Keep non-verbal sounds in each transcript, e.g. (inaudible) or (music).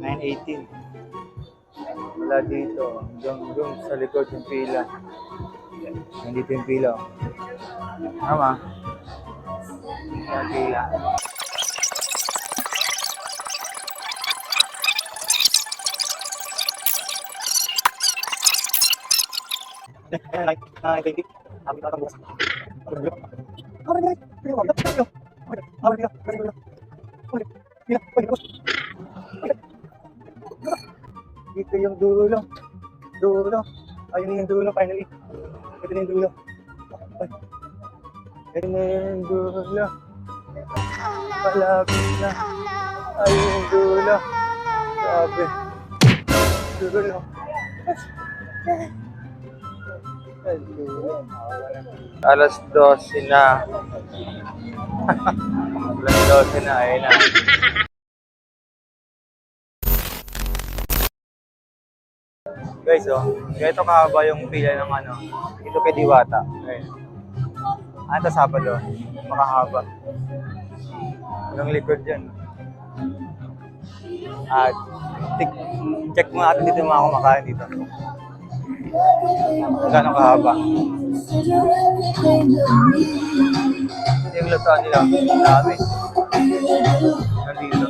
9.18. Wala dito. Doon, doon sa likod yung pila. Nandito yung pila. oh. Tama. Yung pila. (laughs) Dito yung dulo. Dulo. Ayun yung dulo finally. Ito yung dulo. Ay. Ito na yung dulo. Malapit na. Ayun yung dulo. Sabi. Dulo. Alas 12 na. (laughs) Alas 12 na. Ayun na. Guys, oh, ganito kahaba yung pila ng ano, ito kay Diwata. Ayun. Ah, ito Sabado. Makahaba. Hanggang likod dyan. At, tik, check mo natin dito mga kumakain dito. Gano'ng kahaba. Ito yung lutuan nila. Dami. Nandito.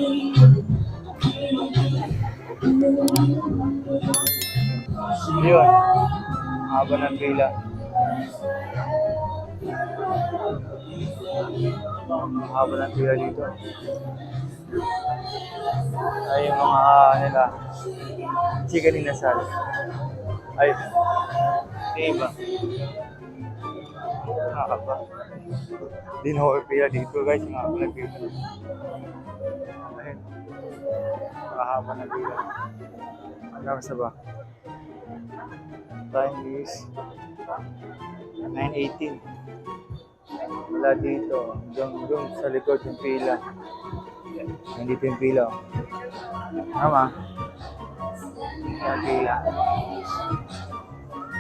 Yun. Haba ng pila. Haba ng pila dito. Ay, yung mga nila. Chicken inasal. Ay. Diba? Nakakaba. Di na ako pila dito guys. Yung haba ng pila. Ayun. Nakahaba ng pila. Hanggang sa ba? Time is 9.18. Wala dito. Doon, doon sa likod yung pila. Nandito yung pila. Tama. Yung pila.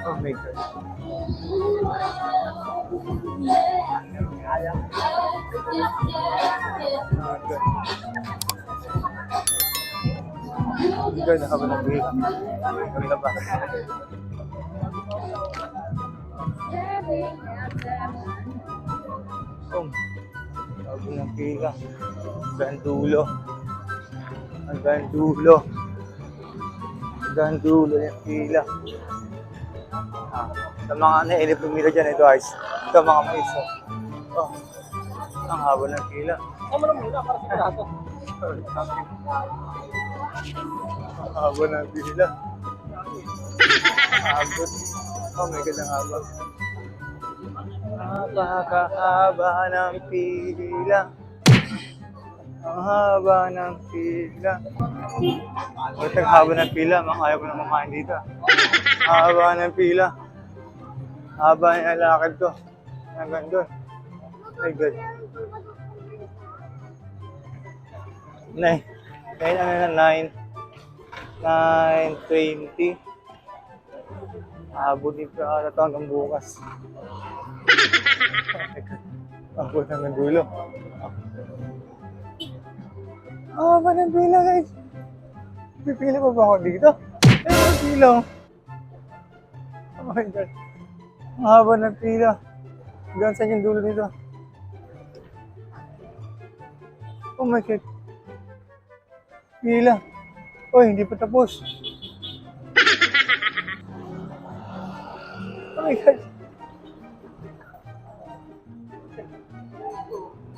Oh my God. Oh my. Hindi ka nakaba ng pila. Kami na ba? Um, sabi ng pila. Hanggang dulo. Hanggang dulo. Hanggang dulo yung pila. Ah, sa mga nailip pumila dyan, ito guys. Ito mga mais. Oh. oh. Ang haba ng pila. Tama na muna para sigurado. Ang haba ng pila. Abot. Oh my God, ang haba. Napakahaba ng pila. Ang haba ng pila. Bakit ang haba ng pila? Mga ayaw ko na kumain dito. Ang haba ng pila. Haba yung lakad ko. Hanggang doon. My God. Nine. Nine ano na, nine. 9.20. Abot din pa ata ito hanggang bukas. (laughs) Abot hanggang dulo. Ah, ba ng pila guys? Pipila pa ba ako dito? Eh, ang pila. oh. Oh my God. Ang haba ng pila. Hanggang saan yung dulo nito? Oh my God. Pila. Oy, hindi pa tapos. Oh my God.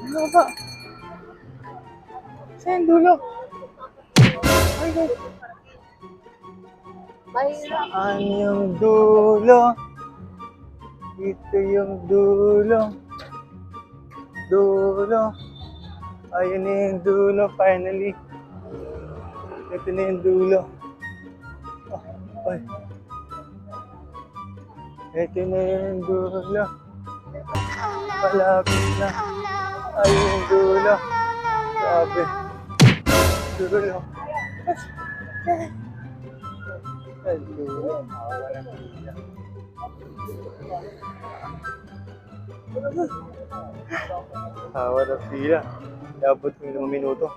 Ano ba? Saan yung dulo? Oh my God. Saan yung dulo? Ito yung dulo. Dulo. Ayun yung dulo finally. Ito na yung dulo. Oh, ay. Ito na yung dulo. Malapit na. Ayun yung dulo. Sabi. Dulo. Ay, dulo. Ng pila. Hawa ng pila. Dapat minuto.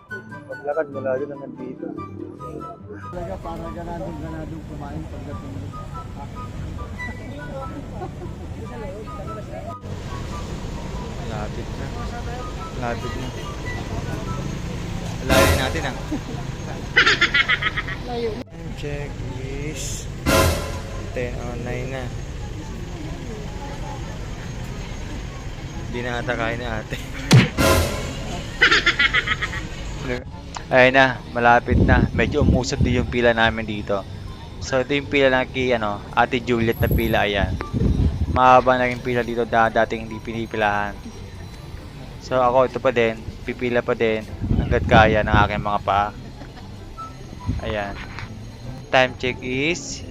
Paglakad mula doon hanggang dito. Talaga para ganadong ganadong kumain pagdating mo. Lapit na. Lapit na. Layo natin ah. Layo. Check is 10 on 9 na. Hindi na ata kain na ate. (laughs) Ayun na, malapit na. Medyo umusad din yung pila namin dito. So ito yung pila na kay ano, Ate Juliet na pila ayan. Mahaba na yung pila dito na dating hindi pinipilahan. So ako ito pa din, pipila pa din hanggat kaya ng aking mga paa. Ayan. Time check is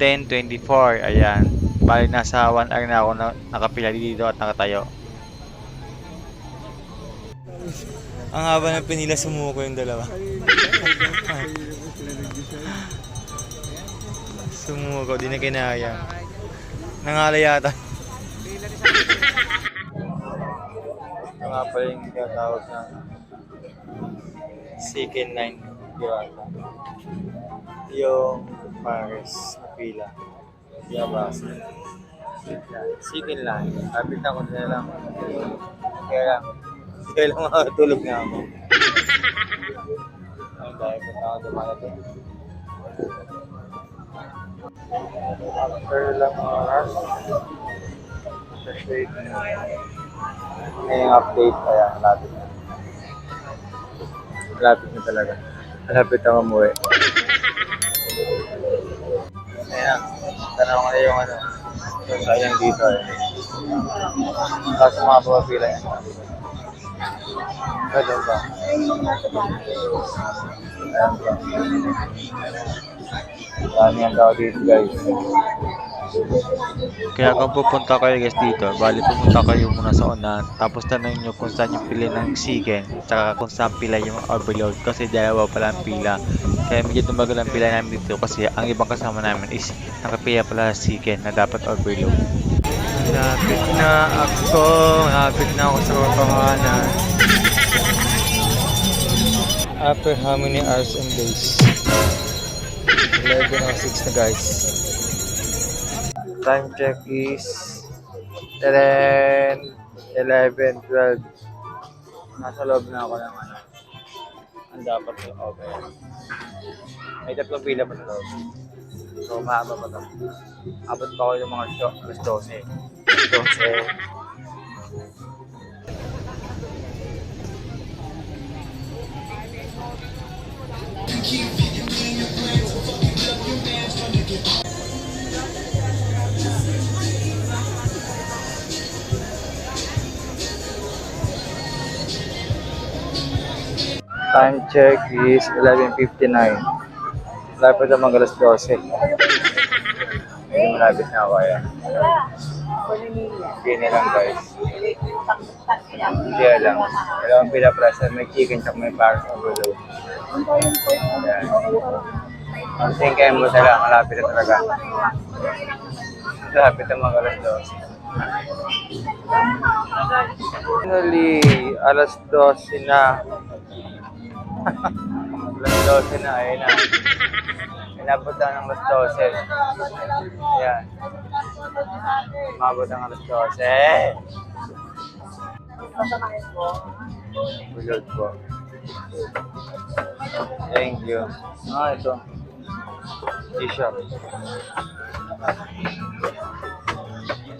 10.24. Ayan. Bali nasa 1 hour na ako na, nakapila dito at nakatayo. Ang haba ng pinila sumuko yung dalawa. Sumuko, di na kinaya. Nangalay yata. Ito nga pala yung tinatawag na Chicken line. Ba? Yung Paris na pila. Yung basa. Chicken line. Kapit ako na lang. Kaya lang. Kaya lang (laughs) makatulog na ako. Ang dahil na ako dumarating. After lang mga oras. Kasi ngayong update kaya malapit na. Malapit na talaga. Malapit na umuwi. Ayan. Tanong ko na yung ano. Yung sayang dito eh. Kaso mga pumapila yan. Ganun ba? Ayan ba? Dami ang tao dito guys. Kaya kung pupunta kayo guys dito, bali pumunta kayo muna sa unahan, tapos tanongin nyo kung saan yung pila ng chicken, tsaka kung saan pila yung overload, kasi dalawa pala ang pila. Kaya medyo tumagal ang pila namin dito kasi ang ibang kasama namin is nakapila pala sa chicken na dapat overload. Lapit na ako, lapit na ako sa kapangalan. After how many hours and days? 11.06 na guys. Time check is 10, 11, 12. Nasa loob na ako ng ano. Ang dapat yung okay. May tatlong pila pa sa loob. So, mahaba pa ito. Abot pa ako yung mga alas 12. Alas 12. Time check is 11.59. Malapit na mag alas 12. Hindi malapit na kaya. Hindi na lang guys. Hindi lang. Dalawang pila plus may chicken tsaka may paris overload. Ayan. Ang tingin mo talaga, malapit na talaga. Malapit na mag alas 12. Finally, alas 12 na. (laughs) alas 12 na, ayun na. Inabot na ng alas 12. Ayan. Umabot ng alas 12. Bulog po. Thank you. Ah, ito. T-shirt.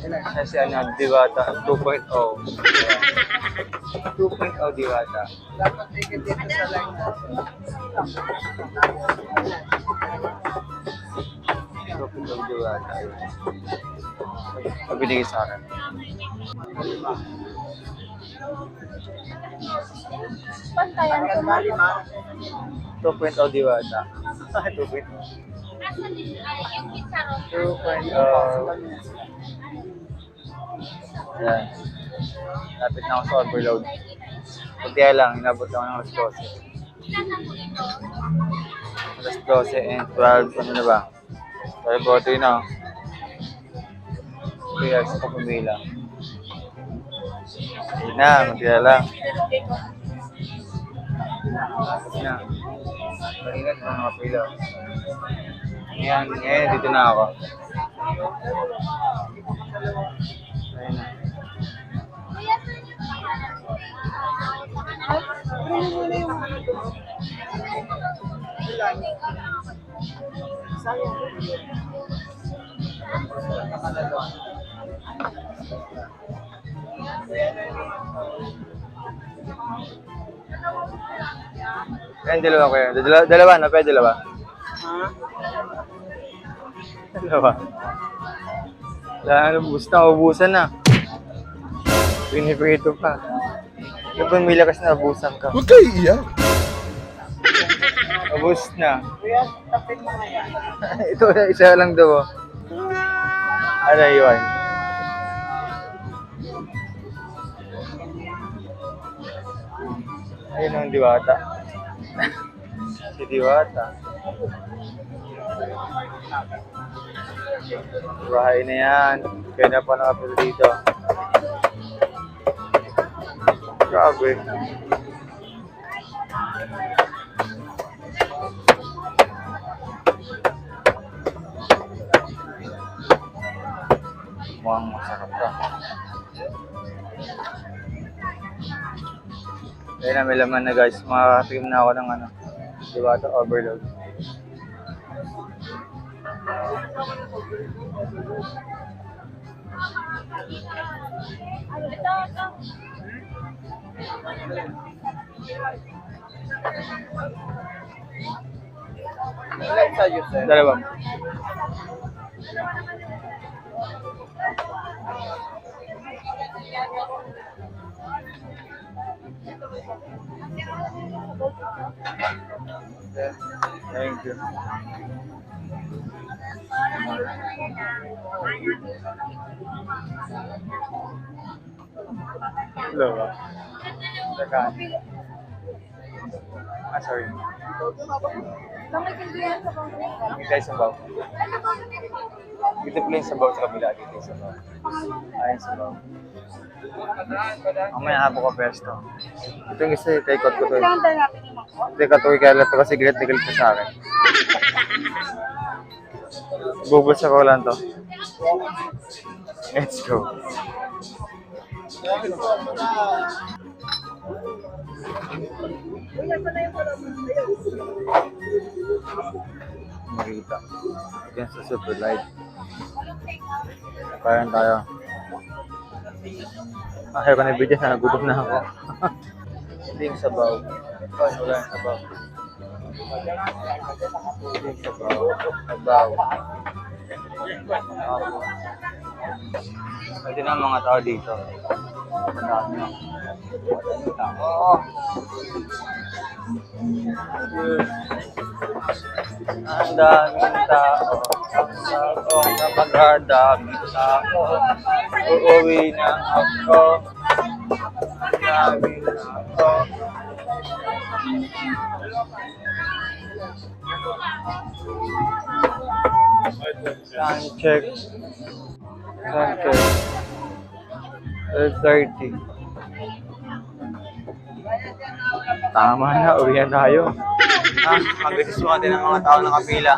Siya si ano, Diwata 2.0. 2.0 Diwata. Dapat tigil dito sa line 2.0 Diwata. Pabinigay sa akin. Pantayan ko mo. 2.0 Diwata. 2.0. Asan din ay yung pizza ron? 2.0. Ayan. Lapit na ako sa overload. Kunti lang, inabot lang ako ng alas 12. Alas 12 and 12, ano na ba? 12 boto yun ah. Kaya sa pumila. Ayun na, kunti lang. Na. Kanina dito na nakapila. Ngayon, ngayon dito na ako. Na. Ayun, dalawa ko yun. Dalawa, dalawa na, pwede dalawa. Dalawa. Wala na, ubus na, ubusan na. Piniprito pa. Yung pamilya kasi nabusan ka. Huwag kayo iiyak. Ubus na. (laughs) Ito na, isa lang daw. oh. Ano yun? Ayun ang diwata. (laughs) si diwata. Bahay na yan. Kaya na pa nakapil dito. Grabe. Mukhang masarap ka. Ayun na, may laman na guys. Makakatim na ako ng ano. Diba ito? Overload. Ito, ito. Sir? Dalawa. Thank you. Hello. Teka. Ah, sorry. Dito tayo sa baw. Dito pala yung sabaw sa kabila. Dito yung sabaw. Ayun sabaw. Mamaya habo ko pesto. Ito yung isa, take out ko to. Take out ko kaya lahat kasi galit na galit sa akin. Bubulsa ko lang to. Let's go. Marita. Against the super light. Parang tayo. Ah, ayaw ko na video na nagutom na ako. (laughs) Yung sabaw. Ito, wala yung sabaw. Yung sabaw. Pwede na mga tao dito. Ang daming tao. Ang tao na magdadaming tao. Uuwi na ako. Ang daming tao. Sound check. Sound check. 12.30. Tama na, uwi na tayo. Ah, mag-resis natin ang mga tao na kapila.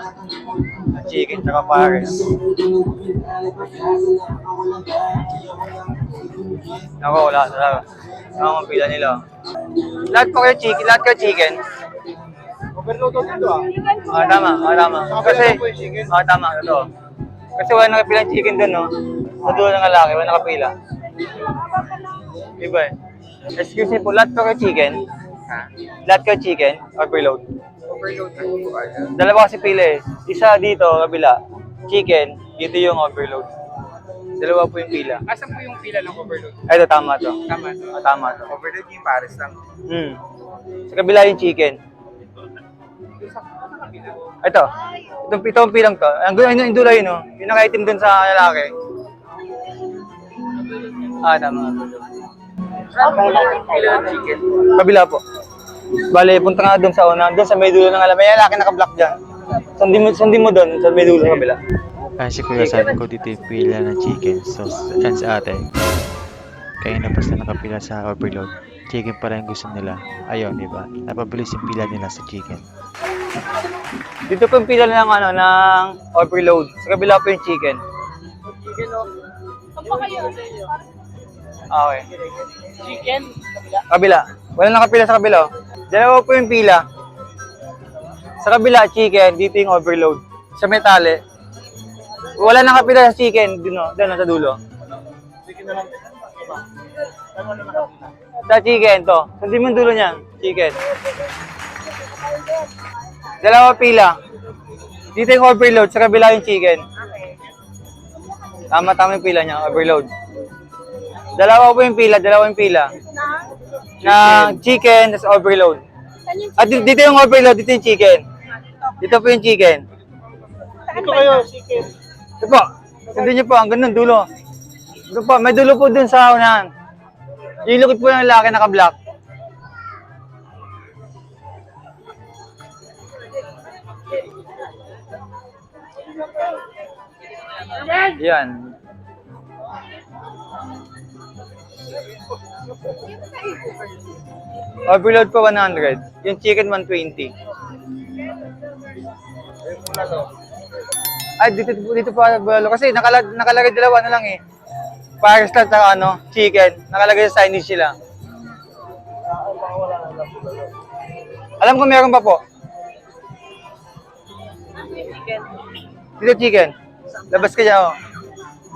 At chicken tsaka pares. Ako, wala talaga. Ang mga pila nila. Lahat po kayo chicken, lahat kayo chicken. Overload dito ah. Ah, tama, ah, tama. Kasi, ah, tama, ito. Kasi wala nakapilang chicken doon, no? Sa dulo ng lalaki, wala nakapila. Iba eh. Excuse me po, lahat kayo chicken? Ha? Lahat kayo chicken? Overload? Overload ako po kaya. Dalawa kasi pila eh. Isa dito, kabila. Chicken, dito yung overload. Dalawa po yung pila. Asan po yung pila ng overload? Ito, tama to. Tama to. Ah, tama to. Overload yung pares lang. Hmm. Sa kabila yung chicken. Ito. Itong pitong pilang to. Ang gulo yung dulo yun, no? Yung naka-itim dun sa lalaki. Ah, tama. Okay lang ng chicken. Kabila po. Bale, punta nga dun sa una. Dun sa may dulo ng alam. May lalaki naka-block dyan. Sundin mo, sundin mo dun sa may dulo sa kabila. Ay, si Kuya sabi ko dito yung pila ng chicken. So, yan sa ate. Kaya na basta nakapila sa overload. chicken pala yung gusto nila. Ayun, di ba? Napabilis yung pila nila sa chicken. Dito po yung pila ng, ano, ng overload. Sa kabila po yung chicken. Pag pa kayo, Okay. Chicken? Kabila. Wala nakapila sa kabila. oh. Dalawa po yung pila. Sa kabila, chicken. Dito yung overload. Sa metale. Wala nakapila sa chicken. Dito, doon sa dulo. Sa chicken, to. Sundin mo yung dulo niyan. Chicken. Dalawa pila. Dito yung overload. Sa kabila yung chicken. Tama-tama yung pila niya. Overload. Dalawa po yung pila. Dalawa yung pila. Na chicken, tas overload. At di- dito yung overload, dito yung chicken. Dito po yung chicken. Saan kayo, chicken? Ito po. Sundin niyo po, ang ganun, dulo. Ito po, may dulo po dun sa unahan. Yung lukit po yung lalaki naka-black. Yan. Overload po 100. Yung chicken 120. Ay, dito, dito pa, balo. Kasi nakalag, nakalagay dalawa na lang eh. Paris lang sa ano, chicken. Nakalagay sa signage sila. Alam ko meron pa po. Dito chicken. Labas ka dyan, oh.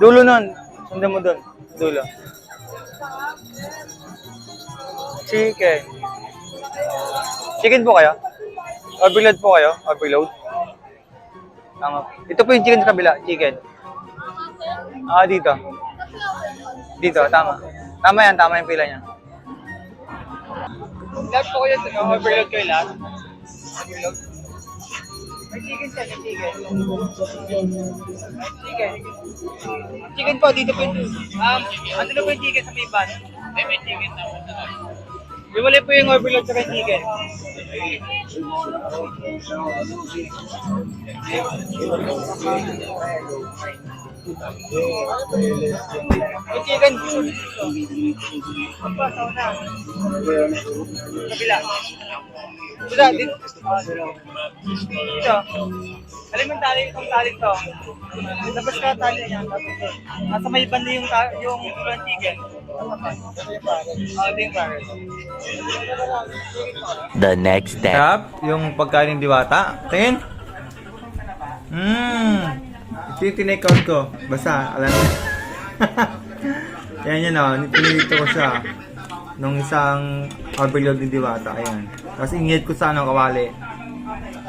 Dulo nun. Sundan mo dun. Dulo. Chicken. Chicken po kayo? Overload po kayo? Overload? Tama. Ito po yung chicken sa kabila. Chicken. Ah, dito. Dito, tama. Tama yan, tama yung pila niya. Lahat po kayo, overload kayo lahat. Overload. May chicken siya, may chicken. Chicken. Chicken po, dito po yung, um, ano na po yung chicken sa may van? May may chicken na po. Iwalay po yung overload sa. Yung chicken. Apa, sauna. Kabila. Dito, dito. Yung tali, itong tali to. Tapos ka tali niya. Nasa may banda yung, yung yung yung pares. The next day. Sarap, yung pagkain ng diwata. Tingin. Mmm. Ito yung tinake out ko. Basta, alam mo. (laughs) Yan yan o. Pinilito ko siya. Nung isang overload ng diwata. Ayan. Tapos ingit ko sa ano, kawali.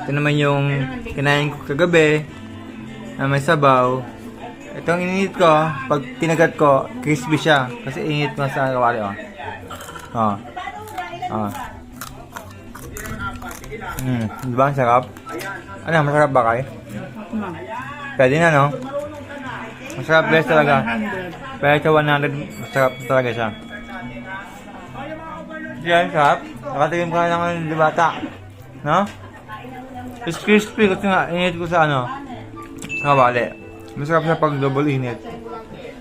Ito naman yung kinain ko kagabi. Na may sabaw. Ito ang ininit ko. Pag tinagat ko, crispy siya. Kasi ingit ko sa kawali. Oh. Oh. Oh. Hmm, di ba sarap? Ano, masarap ba kayo? Pwede na, no? Masarap best talaga. Pero sa 100, masarap talaga siya. Yan, sarap. Nakatingin ka lang ng dibata. No? It's crispy kasi nga, init ko sa ano, sa kawali. Masarap siya pag double init.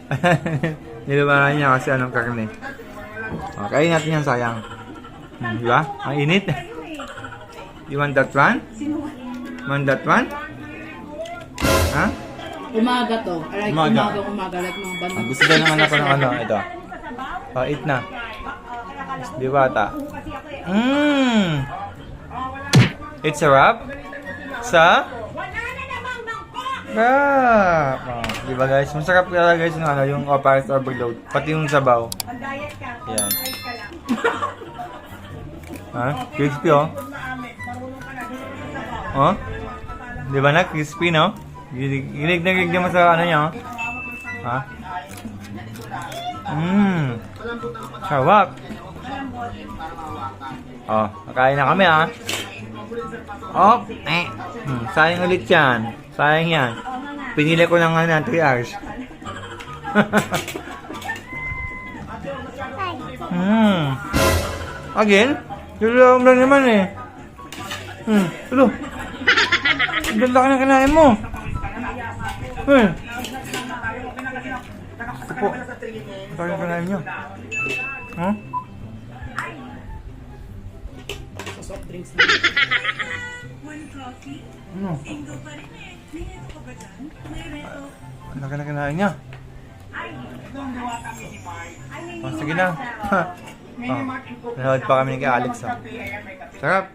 (laughs) Nilumaran niya kasi anong karne. Okay, natin yan sayang. Hmm, di ba? Ang init. You want that one? Want that one? Ha? Umaga to. Like Umaga. umaga, umaga. Like mga Ang bandang. gusto daw naman ako ng ano, ito. Oh, eat na. Di ba ata? Mmm! It's a wrap? Sa? Wrap! Oh, di ba guys? Masarap talaga guys yung ano, yung Oparis Overload. Pati yung sabaw. Yan. ha? Crispy oh. Oh? Di ba na? Crispy no? Gilig na gilig naman sa ano niya oh. Ha? Mmm. Sarap. Oh, kakain na kami ah. Oh, eh. Hmm, sayang ulit yan. Sayang yan. Pinili ko lang nga 3 hours. (laughs) Hmm. Again? Yung lang naman eh. Hmm. Tulo. Ganda ka na kinain mo. Hmm. Ito po. Ang kaya kinain nyo. Huh? drinks na. Ano? Ang laki na kinain niya. Oh, sige na. (laughs) oh, nanood pa kami ni Alex. Oh. Sarap.